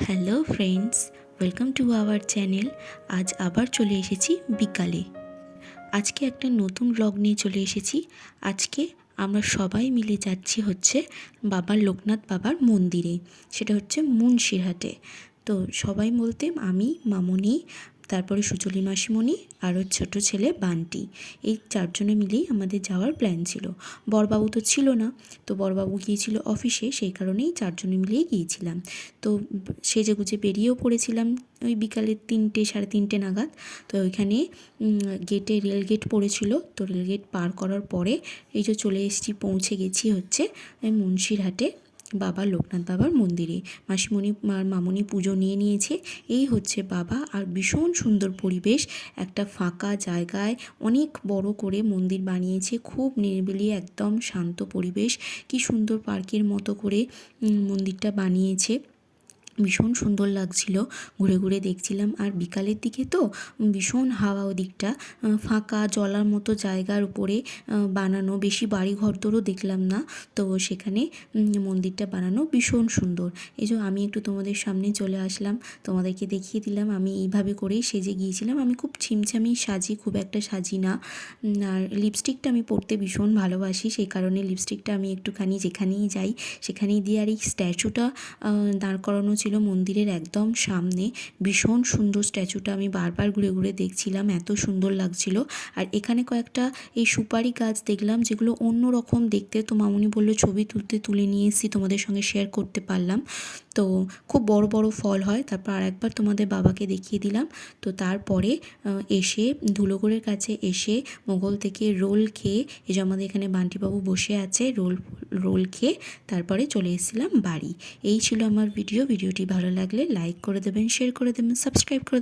Hello friends welcome to our channel আজ আবার চলে এসেছি বিকালে। আজকে একটা নতুন ব্লগ নিয়ে চলে এসেছি। আজকে আমরা সবাই মিলে যাচ্ছি হচ্ছে বাবা লোকনাথ বাবার মন্দিরে। সেটা হচ্ছে মুন্সিরহাটে। তো সবাই বলতে আমি, মামনি তারপরে সুচলি মাসিমণি আর ওর ছোটো ছেলে বান্টি। এই চারজনে মিলেই আমাদের যাওয়ার প্ল্যান ছিল। বরবাবু তো ছিল না, তো বরবাবু গিয়েছিল অফিসে সেই কারণেই চারজনে মিলেই গিয়েছিলাম। তো সেজে গুজে বেরিয়েও পড়েছিলাম ওই বিকালে তিনটে, সাড়ে তিনটে নাগাদ। তো ওইখানে গেটে রেল গেট পড়েছিল। তো রেল গেট পার করার পরে এই যে চলে এসেছি, পৌঁছে গেছি হচ্ছে মুন্সিরহাটে। বাবা লোকনাথ বাবার মন্দিরে। মাসিমণি আর মামনি পুজো নিয়ে নিয়েছে। এই হচ্ছে বাবা আর ভীষণ সুন্দর পরিবেশ। একটা ফাঁকা জায়গায় অনেক বড় করে মন্দির বানিয়েছে। খুব নিরিবিলি, একদম শান্ত পরিবেশ। কি সুন্দর পার্কের মতো করে মন্দিরটা বানিয়েছে। ভীষণ সুন্দর লাগছিল। ঘুরে ঘুরে দেখছিলাম। আর বিকালের দিকে তো ভীষণ হাওয়া ওদিকটা ফাঁকা জলার মতো জায়গার উপরে বানানো, বেশি বাড়ি ঘরদোরও দেখলাম না। তো সেখানে মন্দিরটা বানানো ভীষণ সুন্দর। এই আমি একটু তোমাদের সামনে চলে আসলাম। তোমাদেরকে দেখিয়ে দিলাম। আমি এইভাবে করেই সেজে গিয়েছিলাম। আমি খুব ছিমছামি সাজি, খুব একটা সাজি না। আর লিপস্টিকটা আমি পরতে ভীষণ ভালোবাসি। সেই কারণে লিপস্টিকটা আমি একটুখানি যেখানেই যাই, সেখানেই দিয়ে আর এই স্ট্যাচুটা দাঁড় করানো ছিল মন্দিরের একদম সামনে। ভীষণ সুন্দর স্ট্যাচুটা আমি বারবার ঘুরে ঘুরে দেখছিলাম, এত সুন্দর লাগছিল। আর এখানে কয়েকটা এই সুপারি গাছ দেখলাম, যেগুলো অন্য রকম দেখতে। তো মামুনি বলল, ছবি তুলতে তুলে নিয়ে এসেছি, তোমাদের সঙ্গে শেয়ার করতে পারলাম। তো খুব বড় বড় ফল হয়। তারপর আর একবার তোমাদের বাবাকে দেখিয়ে দিলাম। তো তারপরে এসে, ধুলোগড়ের কাছে এসে মোগল থেকে রোল খেয়ে, এই যে আমাদের এখানে বান্টিবাবু বসে আছে, রোল রোল খেয়ে তারপরে চলে এসেছিলাম বাড়ি। এই ছিল আমার ভিডিও ভিডিওটি ভালো লাগলে লাইক করে দেবেন শেয়ার করে দেবেন সাবস্ক্রাইব করে